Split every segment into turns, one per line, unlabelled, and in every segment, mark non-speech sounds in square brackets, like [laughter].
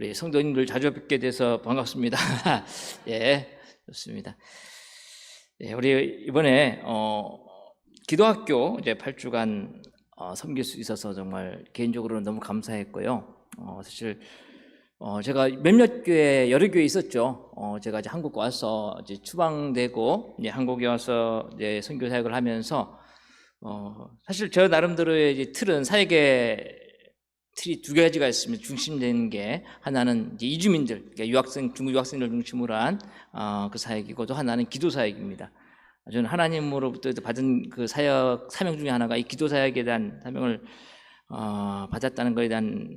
우리 성도님들 자주 뵙게 돼서 반갑습니다. [laughs] 예, 좋습니다. 예, 우리 이번에 어, 기도학교 이제 8주간 어, 섬길 수 있어서 정말 개인적으로 너무 감사했고요. 어, 사실 어, 제가 몇몇 교회 여러 교회 있었죠. 어, 제가 이제 한국 와서 이제 추방되고 이제 한국에 와서 이제 선교 사역을 하면서 어, 사실 저 나름대로의 이제 틀은 사역의 틀이 두 가지가 있습니다. 중심되는 게 하나는 이제 이주민들, 그러니까 유학생, 중국 유학생들 중심으로 한 어, 그 사역이고 또 하나는 기도 사역입니다. 저는 하나님으로부터 받은 그 사역 사명 중에 하나가 이 기도 사역에 대한 사명을 어, 받았다는 것에 대한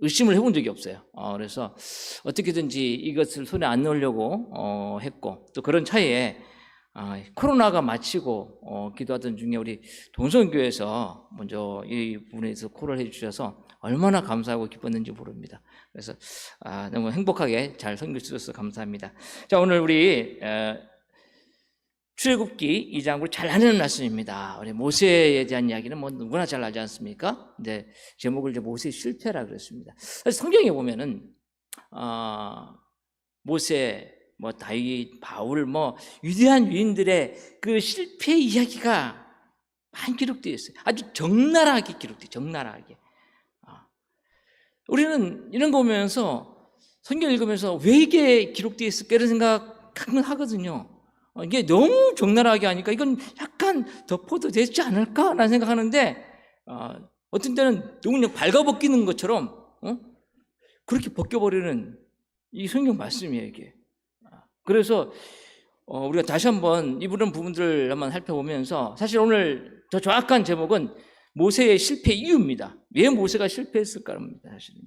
의심을 해본 적이 없어요. 어, 그래서 어떻게든지 이것을 손에 안 넣으려고 어, 했고 또 그런 차이에 아, 코로나가 마치고 어, 기도하던 중에 우리 동성교에서 먼저 이 부분에서 콜을 해주셔서 얼마나 감사하고 기뻤는지 모릅니다. 그래서 아, 너무 행복하게 잘수 있어서 감사합니다. 자 오늘 우리 에, 출애굽기 2장으로 잘 아는 말씀입니다. 우리 모세에 대한 이야기는 뭐 누구나 잘 알지 않습니까? 근데 제목을 이제 모세 실패라 그랬습니다. 사실 성경에 보면은 아, 모세, 뭐 다윗, 바울, 뭐 위대한 유인들의 그 실패 이야기가 많이 기록되어 있어요. 아주 적나라하게 기록돼, 적나라하게. 아. 우리는 이런 거 보면서 성경 읽으면서 왜 이게 기록되어 있을까 이런 생각 가끔 하거든요. 어, 이게 너무 적나라하게 하니까 이건 약간 덮어도 되지 않을까라는 생각하는데 어, 어떤 때는 너무 그냥 발가벗기는 것처럼 어? 그렇게 벗겨버리는 이 성경 말씀이에요 이게. 아, 그래서 어, 우리가 다시 한번 이런 부분들을 한번 살펴보면서 사실 오늘 더 정확한 제목은 모세의 실패 이유입니다. 왜 모세가 실패했을까입니다. 사실은.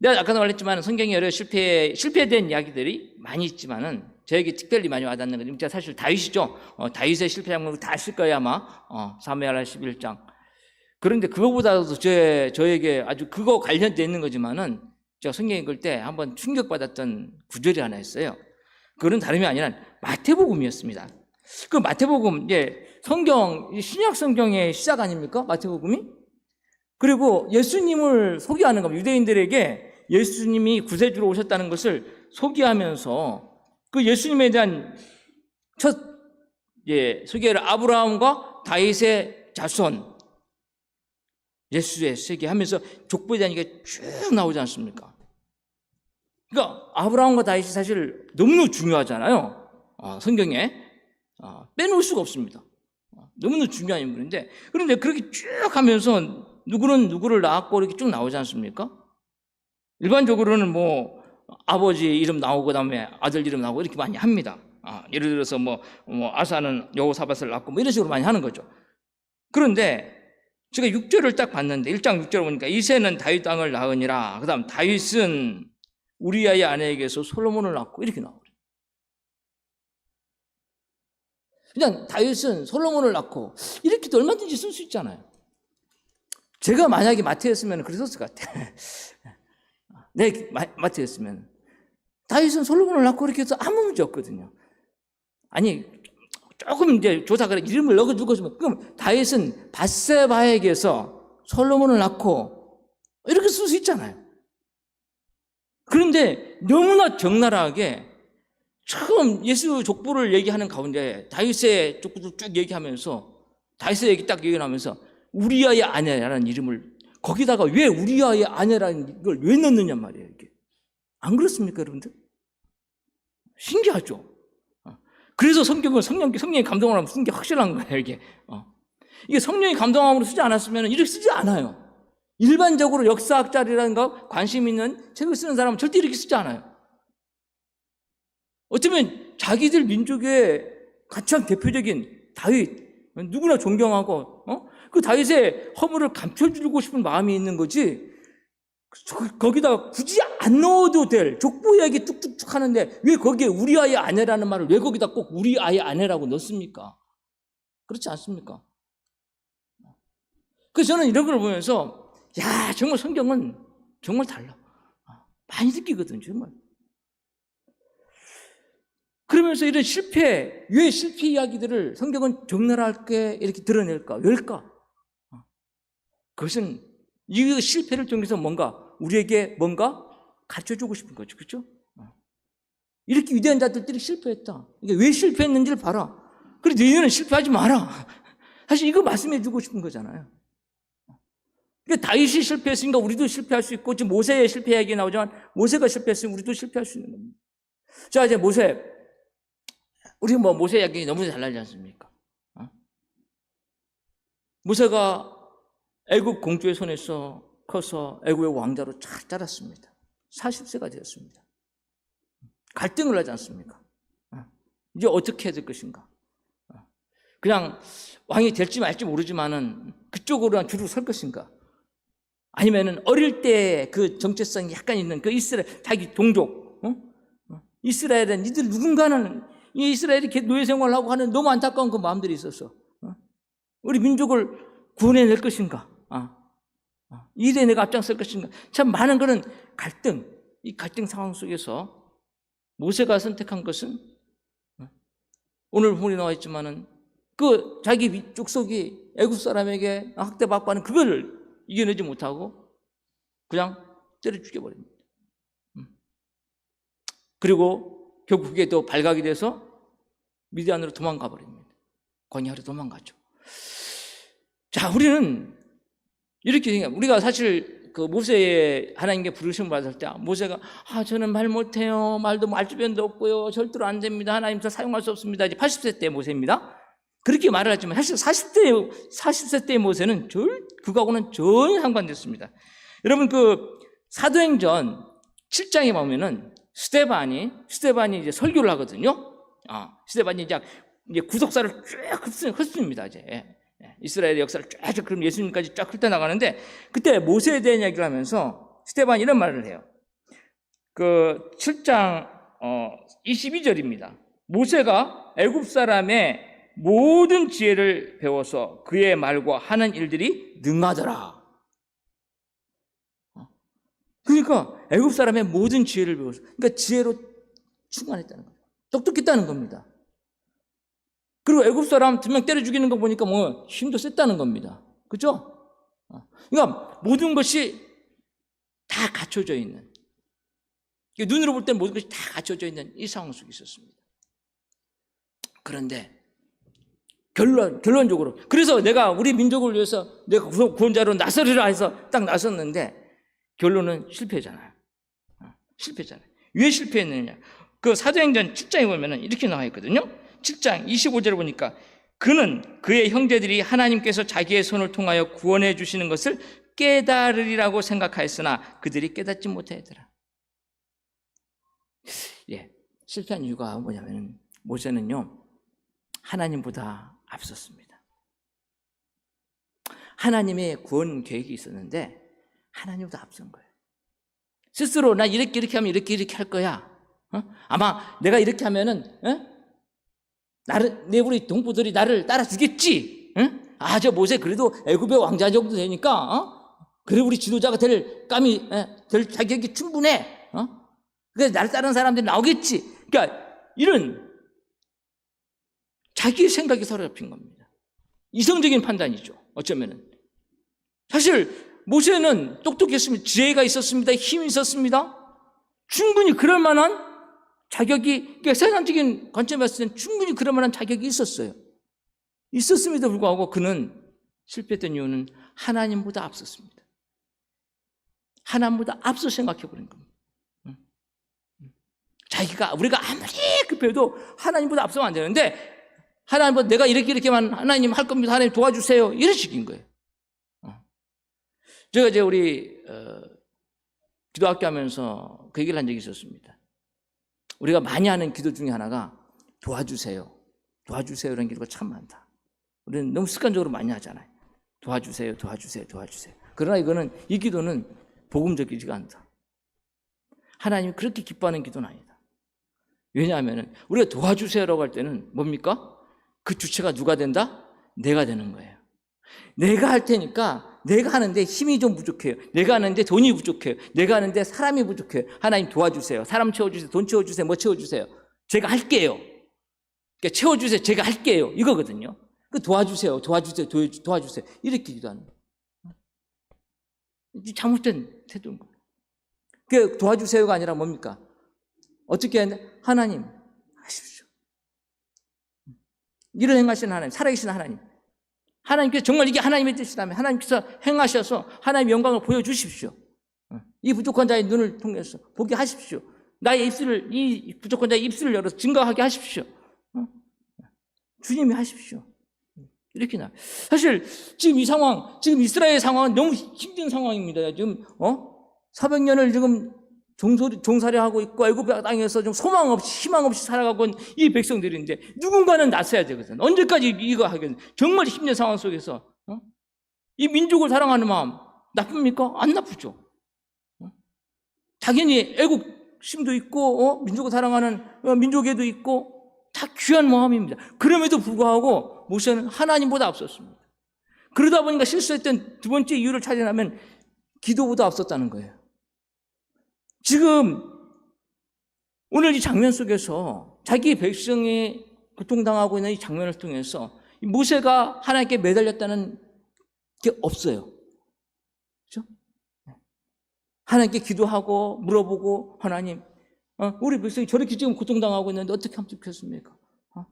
내가 아까도 말했지만 성경이 여러 실패 실패된 이야기들이 많이 있지만은 저에게 특별히 많이 와닿는 건 진짜 사실 다윗이죠. 어, 다윗의 실패 장면을 다 아실 거예요 아마. 어, 사무엘하 11장. 그런데 그거보다도 저, 저에게 아주 그거 관련돼 있는 거지만은 제가 성경 읽을 때 한번 충격받았던 구절이 하나 있어요. 그건 다름이 아니라 마태복음이었습니다. 그 마태복음 이제 성경 신약 성경의 시작 아닙니까? 마태복음이? 그리고 예수님을 소개하는 겁니다. 유대인들에게 예수님이 구세주로 오셨다는 것을 소개하면서 그 예수님에 대한 첫 예, 소개를 아브라함과 다윗의 자손 예수의 세계 하면서 족보에 대한 얘기가 쭉 나오지 않습니까? 그러니까 아브라함과 다윗이 사실 너무너무 중요하잖아요. 어, 성경에 어, 빼놓을 수가 없습니다. 어, 너무너무 중요한 인물인데 그런데 그렇게 쭉 하면서 누구는 누구를 낳았고 이렇게 쭉 나오지 않습니까? 일반적으로는 뭐 아버지 이름 나오고 그다음에 아들 이름 나오고 이렇게 많이 합니다. 아, 예를 들어서 뭐, 뭐 아사는 여호사밧을 낳고 뭐 이런 식으로 많이 하는 거죠. 그런데 제가 6절을 딱 봤는데 1장 6절을 보니까 이세는 다윗 땅을 낳으니라. 그다음 다윗은 우리아의 아내에게서 솔로몬을 낳고 이렇게 나오죠. 그냥 다윗은 솔로몬을 낳고 이렇게도 얼마든지 쓸 수 있잖아요. 제가 만약에 마태였으면 그랬었을 것 같아. [laughs] 내 마태였으면 다윗은 솔로몬을 낳고 이렇게 해서 아무 문제 없거든요. 아니 조금 이제 조사가 이름을 넣어 두고 그럼 다윗은 바세바에게서 솔로몬을 낳고 이렇게 쓸 수 있잖아요. 그런데 너무나 적나라하게 처음 예수 족보를 얘기하는 가운데 다윗의 족보를 쭉 얘기하면서 다윗의 얘기 딱 얘기하면서 우리아의 아내라는 이름을 거기다가 왜 우리아의 아내라는 걸 왜 넣느냐 말이에요 이게 안 그렇습니까 여러분들? 신기하죠. 어. 그래서 성경은 성령 성령이 감동을 하면 쓰는 게 확실한 거예요 이게. 어. 이게 성령이 감동함으로 쓰지 않았으면 이렇게 쓰지 않아요. 일반적으로 역사학자라든가 관심 있는 책을 쓰는 사람은 절대 이렇게 쓰지 않아요. 어쩌면 자기들 민족의 가장 대표적인 다윗 누구나 존경하고 어? 그 다윗의 허물을 감춰주고 싶은 마음이 있는 거지 거기다 굳이 안 넣어도 될 족보 이야기 뚝뚝뚝 하는데 왜 거기에 우리 아이 아내라는 말을 왜 거기다 꼭 우리 아이 아내라고 넣습니까? 그렇지 않습니까? 그래서 저는 이런 걸 보면서 야 정말 성경은 정말 달라 많이 느끼거든요 정말 그러면서 이런 실패 왜 실패 이야기들을 성경은 적나라하게 이렇게 드러낼까 왜일까 그것은 이 실패를 통해서 뭔가 우리에게 뭔가 가르쳐 주고 싶은 거죠. 그죠? 이렇게 위대한 자들들이 실패했다. 이게 왜 실패했는지를 봐라. 그래, 너희는 실패하지 마라. [laughs] 사실 이거 말씀해 주고 싶은 거잖아요. 그러니까 다윗이 실패했으니까 우리도 실패할 수 있고, 지금 모세의 실패 얘기 나오지만, 모세가 실패했으면 우리도 실패할 수 있는 겁니다. 자, 이제 모세. 우리 뭐 모세 이야기 너무 잘 알지 않습니까? 어? 모세가 애굽 공주의 손에서 커서 애굽의 왕자로 잘 자랐습니다. 40세가 되었습니다. 갈등을 하지 않습니까? 어? 이제 어떻게 해야 될 것인가? 어? 그냥 왕이 될지 말지 모르지만은 그쪽으로 줄을 설 것인가? 아니면은 어릴 때 그 정체성이 약간 있는 그 이스라엘 자기 동족, 어? 어? 이스라엘은 이들 누군가는 이 이스라엘이 이렇게 노예 생활하고 하는 너무 안타까운 그 마음들이 있었어. 어? 우리 민족을 구원해낼 것인가? 아, 아, 일에 내가 앞장설 것인가? 참 많은 그런 갈등, 이 갈등 상황 속에서 모세가 선택한 것은 어, 오늘 본문에 나와 있지만은 그 자기 위쪽 속이 애굽 사람에게 학대받고 하는 그거를 이겨내지 못하고 그냥 때려 죽여버립니다. 음. 그리고 결국 그게 또 발각이 돼서 미디안으로 도망가 버립니다. 권위하러 도망가죠. 자, 우리는 이렇게 생각, 우리가 사실 그 모세의 하나님께 부르심을 받을 때 모세가 아 저는 말 못해요 말도 말 주변도 없고요 절대로 안 됩니다 하나님 저 사용할 수 없습니다 이제 80세 때 모세입니다 그렇게 말을 하지만 사실 40대 40세 때의 모세는 절 그거하고는 전혀 상관됐습니다 여러분 그 사도행전 7장에 보면은 스테반이 스테반이 이제 설교를 하거든요 아 스테반이 이제 구속사를 쭉 흡습니다 이제 예. 이스라엘의 역사를 쫙 그럼 예수님까지 쫙 훑어 나가는데 그때 모세에 대한 이야기를 하면서 스테반 이런 말을 해요. 그 7장 어 22절입니다. 모세가 애굽 사람의 모든 지혜를 배워서 그의 말과 하는 일들이 능하더라. 어. 그러니까 애굽 사람의 모든 지혜를 배워서 그러니까 지혜로 충만했다는 거예요. 똑똑했다는 겁니다. 그리고 애굽 사람 두 명 때려 죽이는 거 보니까 뭐 힘도 셌다는 겁니다. 그죠? 그러니까 모든 것이 다 갖춰져 있는 눈으로 볼때 모든 것이 다 갖춰져 있는 이 상황 속에 있었습니다. 그런데 결론 결론적으로 그래서 내가 우리 민족을 위해서 내가 구원자로 나서리라 해서 딱 나섰는데 결론은 실패잖아요. 실패잖아요. 왜 실패했느냐? 그 사도행전 7장에 보면은 이렇게 나와 있거든요. 7장 25절을 보니까 그는 그의 형제들이 하나님께서 자기의 손을 통하여 구원해 주시는 것을 깨달으리라고 생각하였으나 그들이 깨닫지 못하더라. 예, 실패한 이유가 뭐냐면 모세는요 하나님보다 앞섰습니다. 하나님의 구원 계획이 있었는데 하나님보다 앞선 거예요. 스스로 나 이렇게 이렇게 하면 이렇게 이렇게 할 거야. 어? 아마 내가 이렇게 하면은 어? 나를 내 우리 동부들이 나를 따라 주겠지. 응? 아, 저 모세 그래도 애굽의 왕자 정도 되니까 어? 그래 우리 지도자가 될 감이 에, 될 자격이 충분해. 어? 그래서 나를 따르는 사람들이 나오겠지. 그러니까 이런 자기 생각이 사로잡힌 겁니다. 이성적인 판단이죠. 어쩌면은 사실 모세는 똑똑했습니다. 지혜가 있었습니다. 힘이 있었습니다. 충분히 그럴 만한 자격이 그러니까 세상적인 관점에서 봤을 땐 충분히 그럴 만한 자격이 있었어요. 있었음에도 불구하고 그는 실패했던 이유는 하나님보다 앞섰습니다. 하나님보다 앞서 생각해 버린 겁니다. 자기가 우리가 아무리 급해도 하나님보다 앞서면 안 되는데 하나님보다 내가 이렇게 이렇게만 하나님 할 겁니다. 하나님 도와주세요. 이런 식인 거예요. 제가 이제 우리 어, 기도학교 하면서 그 얘기를 한 적이 있었습니다. 우리가 많이 하는 기도 중에 하나가 도와주세요. 도와주세요. 이런 기도가 참 많다. 우리는 너무 습관적으로 많이 하잖아요. 도와주세요. 도와주세요. 도와주세요. 그러나 이거는 이 기도는 복음적이지가 않다. 하나님이 그렇게 기뻐하는 기도는 아니다. 왜냐하면 우리가 도와주세요라고 할 때는 뭡니까? 그 주체가 누가 된다? 내가 되는 거예요. 내가 할 테니까 내가 하는데 힘이 좀 부족해요. 내가 하는데 돈이 부족해요. 내가 하는데 사람이 부족해요. 하나님 도와주세요. 사람 채워주세요. 돈 채워주세요. 뭐 채워주세요. 제가 할게요. 그러니까 채워주세요. 제가 할게요. 이거거든요. 그 도와주세요. 도와주세요. 도와주세요. 이렇게 기도하는 거예요. 잘못된 태도인 거예요. 그 도와주세요가 아니라 뭡니까? 어떻게 돼? 하나님 하십시오. 일을 행하시는 하나님, 살아계신 하나님. 하나님께서 정말 이게 하나님의 뜻이라면 하나님께서 행하셔서 하나님의 영광을 보여주십시오. 어, 이 부족한 자의 눈을 통해서 보게 하십시오. 나의 입술을, 이 부족한 자의 입술을 열어서 증거하게 하십시오. 어? 주님이 하십시오. 이렇게 나. 사실 지금 이 상황, 지금 이스라엘 상황은 너무 힘든 상황입니다. 지금 어 400년을 지금 종소리, 종살이하고 있고 애굽 땅에서 좀 소망 없이 희망 없이 살아가고 있는 이 백성들인데 누군가는 나서야 되거든. 언제까지 이거 하겠는? 정말 힘든 상황 속에서 어? 이 민족을 사랑하는 마음 나쁩니까? 안 나쁘죠. 어? 당연히 애국 심도 있고 어? 민족을 사랑하는 어, 민족에도 있고 다 귀한 마음입니다. 그럼에도 불구하고 모세는 하나님보다 앞섰습니다. 그러다 보니까 실수했던 두 번째 이유를 찾아내면 기도보다 앞섰다는 거예요. 지금 오늘 이 장면 속에서 자기 백성이 고통당하고 있는 이 장면을 통해서 이 모세가 하나님께 매달렸다는 게 없어요. 그렇죠? 하나님께 기도하고 물어보고 하나님, 어, 우리 백성이 저렇게 지금 고통당하고 있는데 어떻게 하면 좋겠습니까? 어?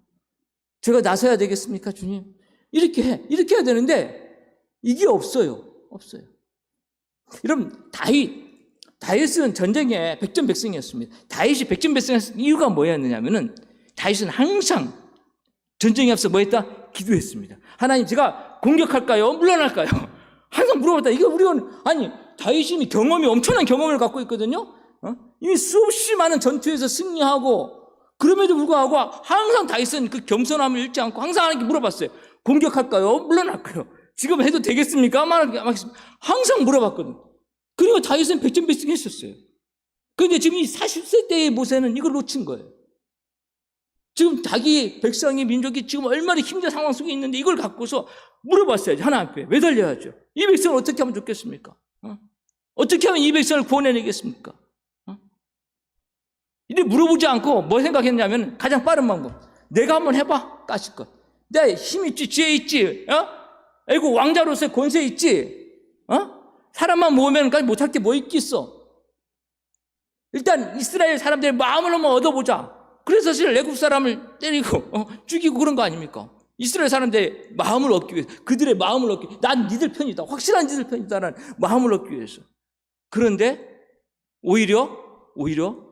제가 나서야 되겠습니까, 주님? 이렇게 해, 이렇게 해야 되는데 이게 없어요, 없어요. 여러분 다윗 다윗은 전쟁에 백전백승이었습니다. 다윗이 백전백승했을 이유가 뭐였느냐면은 다윗은 항상 전쟁에 앞서 뭐했다? 기도했습니다. 하나님 제가 공격할까요? 물러날까요? [laughs] 항상 물어봤다. 이게 우리가 아니 다윗이 경험이 엄청난 경험을 갖고 있거든요. 어? 이미 수없이 많은 전투에서 승리하고 그럼에도 불구하고 항상 다윗은 그 겸손함을 잃지 않고 항상 하나님께 물어봤어요. 공격할까요? 물러날까요? 지금 해도 되겠습니까? 항상 물어봤거든. 그러니까 다윗은 백전백승 했었어요. 그런데 지금 이 40세 때의 모세는 이걸 놓친 거예요. 지금 자기 백성이 민족이 지금 얼마나 힘든 상황 속에 있는데 이걸 갖고서 물어봤어야지 하나님 앞에 매달려야죠. 이 백성을 어떻게 하면 좋겠습니까? 어? 떻게 하면 이 백성을 구원해내겠습니까? 어? 이래 물어보지 않고 뭐 생각했냐면 가장 빠른 방법. 내가 한번 해봐 까실 것. 내힘 있지 지혜 있지. 어? 아이고 왕자로서의 권세 있지. 어? 사람만 모으면 못할 게 뭐 있겠어? 일단 이스라엘 사람들의 마음을 한번 얻어보자. 그래서 사실 애국 사람을 때리고 어, 죽이고 그런 거 아닙니까? 이스라엘 사람들의 마음을 얻기 위해서 그들의 마음을 얻기 위해서 난 니들 편이다. 확실한 니들 편이다라는 마음을 얻기 위해서. 그런데 오히려 오히려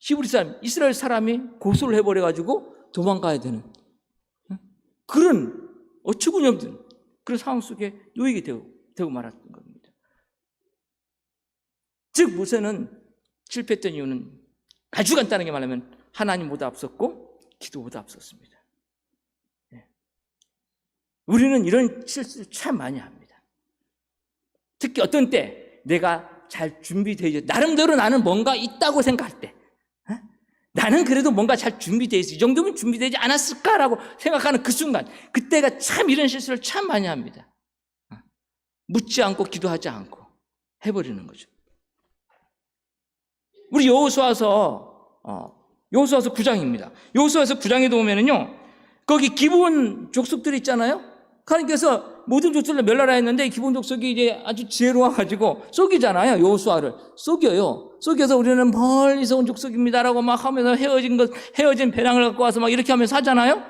히브리 사람, 이스라엘 사람이 고소를 해버려 가지고 도망가야 되는 그런 어처구니 없는 그런 상황 속에 놓이게 되고 되고 말았던 겁니다. 즉 모세는 실패했던 이유는 아주 간단하게 말하면 하나님보다 앞섰고 기도보다 앞섰습니다. 예. 우리는 이런 실수를 참 많이 합니다. 특히 어떤 때 내가 잘 준비되어 있어 나름대로 나는 뭔가 있다고 생각할 때 어? 나는 그래도 뭔가 잘 준비되어 있어 이 정도면 준비되지 않았을까라고 생각하는 그 순간 그때가 참 이런 실수를 참 많이 합니다. 묻지 않고 기도하지 않고 해버리는 거죠. 우리 여호수아서 어, 여호수아서 9장입니다. 여호수아서 9장에도 보면은요. 거기 기본 족속들 있잖아요. 하나님께서 모든 족속을 멸하라 했는데 기본 족속이 이제 아주 지혜로워 가지고 속이잖아요. 여호수아를 속여요. 속여서 우리는 멀리서 온 족속입니다라고 막 하면서 헤어진 것 헤어진 배낭을 갖고 와서 막 이렇게 하면서 하잖아요.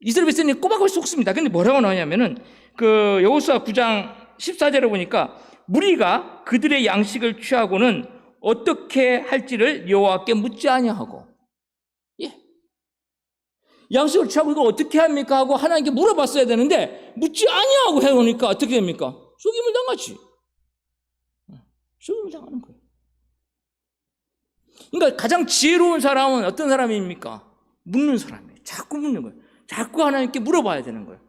이스라엘 백성이 꼬박을 속습니다. 근데 뭐라고 나오냐면은 그 여호수아 9장 14절에 보니까 무리가 그들의 양식을 취하고는 어떻게 할지를 여호와께 묻지 아니하고 예. 양식을 취하고 이걸 어떻게 합니까 하고 하나님께 물어봤어야 되는데 묻지 아니하고 해놓으니까 어떻게 됩니까? 속임을 당하지. 속임을 당하는 거예요. 그러니까 가장 지혜로운 사람은 어떤 사람입니까? 묻는 사람이에요. 자꾸 묻는 거예요. 자꾸 하나님께 물어봐야 되는 거예요.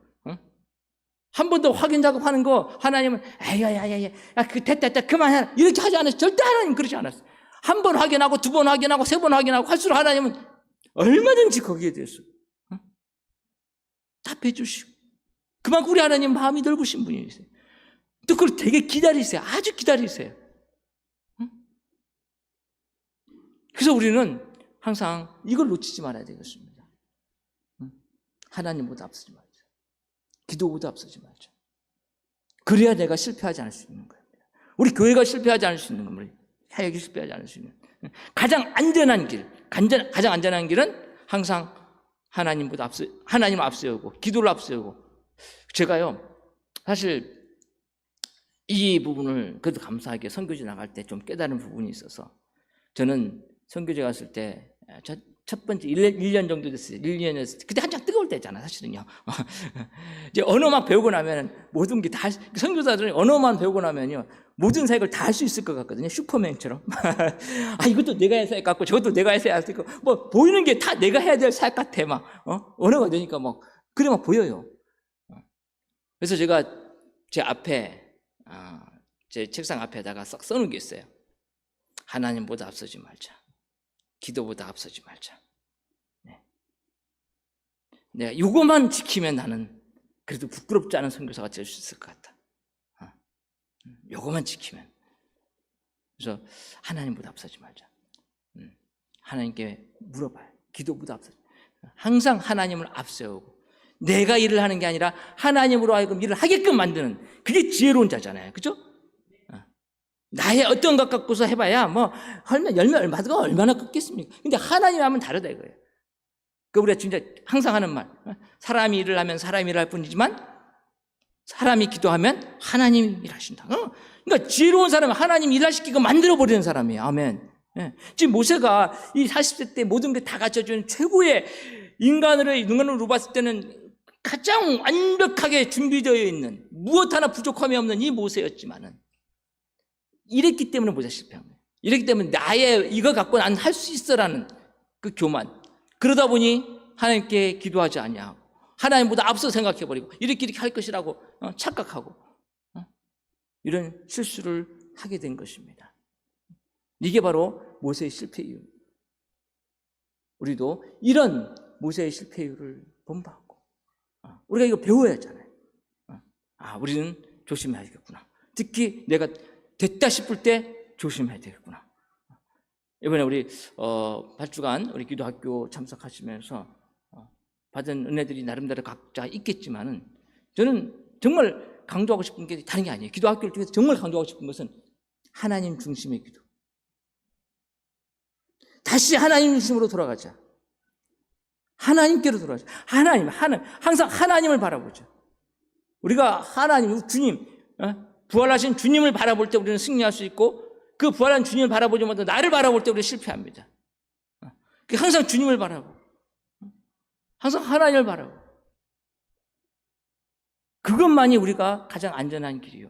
한 번 더 확인 작업하는 거 하나님은 아야야야야 그 됐다 됐다 그만해 이렇게 하지 않았어요. 절대 하나님 그러지 않았어요. 한번 확인하고 두 번 확인하고 세 번 확인하고 할수록 하나님은 얼마든지 거기에 대해서 어? 답해 주시고 그만큼 우리 하나님 마음이 넓으신 분이세요. 또 그걸 되게 기다리세요. 아주 기다리세요. 어? 그래서 우리는 항상 이걸 놓치지 말아야 되겠습니다. 어? 하나님보다 앞서지 말아요. 기도보다 앞서지 말죠. 그래야 내가 실패하지 않을 수 있는 겁니다. 우리 교회가 실패하지 않을 수 있는 겁니다. 사역이 실패하지 않을 수 있는 가장 안전한 길, 가장 안전한 길은 항상 하나님보다 앞서 하나님을 앞세우고 기도를 앞세우고 제가요 사실 이 부분을 그래도 감사하게 선교지 나갈 때 좀 깨달은 부분이 있어서 저는 선교지 갔을 때 첫 번째 1년, 1년 정도 됐어요. 1년 됐을 때. 그때 한창 뜨거울 때잖아, 사실은요. [laughs] 이제 언어만 배우고 나면 모든 게 다, 선교사들은 언어만 배우고 나면요. 모든 사역을 다 할 수 있을 것 같거든요. 슈퍼맨처럼. [laughs] 아, 이것도 내가 해야 사역 같고, 저것도 내가 해야 사역 같고, 뭐, 보이는 게 다 내가 해야 될 사역 같아, 막, 어? 언어가 되니까 막, 그래 막 보여요. 어. 그래서 제가 제 앞에, 아, 제 책상 앞에다가 싹 써놓은 게 있어요. 하나님보다 앞서지 말자. 기도보다 앞서지 말자. 네. 내가 이거만 지키면 나는 그래도 부끄럽지 않은 선교사가 될 수 있을 것 같다. 어. 요거만 지키면. 그래서 하나님보다 앞서지 말자. 음. 하나님께 물어봐요. 기도보다 앞서지. 항상 하나님을 앞세우고 내가 일을 하는 게 아니라 하나님으로 하여금 일을 하게끔 만드는 그게 지혜로운 자잖아요. 그죠? 나의 어떤 것 갖고서 해봐야 뭐 얼마 열매 얼마가 얼마나 컸겠습니까? 근데 하나님 하면 다르다 이거예요. 그 우리가 진짜 항상 하는 말. 사람이 일을 하면 사람이 일할 뿐이지만 사람이 기도하면 하나님 일하신다. 어? 그러니까 지혜로운 사람은 하나님 일하시키고 만들어 버리는 사람이에요. 아멘. 예. 지금 모세가 이 40세 때 모든 게 다 갖춰준 최고의 인간으로 인간으로 봤을 때는 가장 완벽하게 준비되어 있는 무엇 하나 부족함이 없는 이 모세였지만은 이랬기 때문에 모자 실패한 거예요. 이랬기 때문에 나의 이거 갖고 난 할 수 있어라는 그 교만. 그러다 보니 하나님께 기도하지 않냐고 하나님보다 앞서 생각해 버리고 이렇게 이렇게 할 것이라고 어, 착각하고 어? 이런 실수를 하게 된 것입니다. 이게 바로 모세의 실패 이유. 우리도 이런 모세의 실패 이유를 본받고 어, 우리가 이거 배워야 하잖아요. 아, 우리는 조심해야겠구나. 특히 내가 됐다 싶을 때 조심해야 되겠구나. 이번에 우리 어, 8주간 우리 기도학교 참석하시면서 어, 받은 은혜들이 나름대로 각자 있겠지만은 저는 정말 강조하고 싶은 게 다른 게 아니에요. 기도학교를 통해서 정말 강조하고 싶은 것은 하나님 중심의 기도. 다시 하나님 중심으로 돌아가자. 하나님께로 돌아가자. 하나님, 하나님, 항상 하나님을 바라보자. 우리가 하나님, 주님, 어? 부활하신 주님을 바라볼 때 우리는 승리할 수 있고 그 부활한 주님을 바라보지 못하고 나를 바라볼 때 우리는 실패합니다. 항상 주님을 바라보. 항상 하나님을 바라보. 그것만이 우리가 가장 안전한 길이요.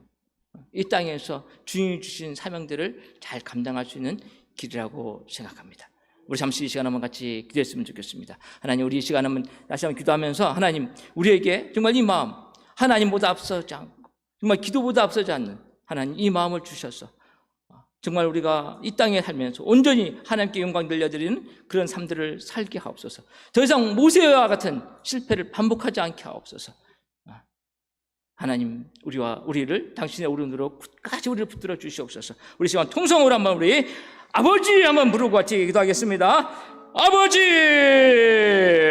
이 땅에서 주님이 주신 사명들을 잘 감당할 수 있는 길이라고 생각합니다. 우리 잠시 이 시간 한번 같이 기도했으면 좋겠습니다. 하나님, 우리 이 시간 한번 다시 한번 기도하면서 하나님, 우리에게 정말 이 마음, 하나님보다 앞서지 않고 정말 기도보다 앞서지 않는 하나님 이 마음을 주셔서 정말 우리가 이 땅에 살면서 온전히 하나님께 영광 들려드리는 그런 삶들을 살게 하옵소서. 더 이상 모세와 같은 실패를 반복하지 않게 하옵소서. 하나님 우리와 우리를 당신의 오른으로 끝까지 우리를 붙들어 주시옵소서. 우리 시간 통성으로 한번 우리 아버지 한번 부르고 같이 기도하겠습니다. 아버지!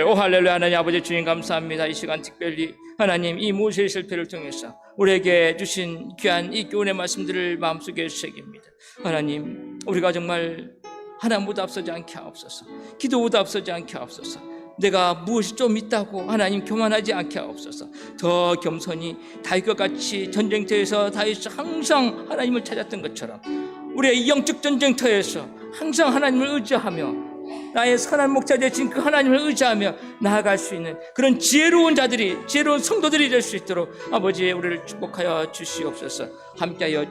오 할렐루야 하나님 아버지 주님 감사합니다. 이 시간 특별히 하나님 이 모세의 실패를 통해서 우리에게 주신 귀한 이 교훈의 말씀들을 마음속에 새깁니다. 하나님 우리가 정말 하나님보다 앞서지 않게 하옵소서. 기도보다 앞서지 않게 하옵소서. 내가 무엇이 좀 있다고 하나님 교만하지 않게 하옵소서. 더 겸손히 다윗과 같이 전쟁터에서 다윗이 항상 하나님을 찾았던 것처럼 우리의 영적 전쟁터에서 항상 하나님을 의지하며 나의 선한 목자 되신 그 하나님을 의지하며 나아갈 수 있는 그런 지혜로운 자들이 지혜로운 성도들이 될 수 있도록 아버지 우리를 축복하여 주시옵소서. 함께하여 주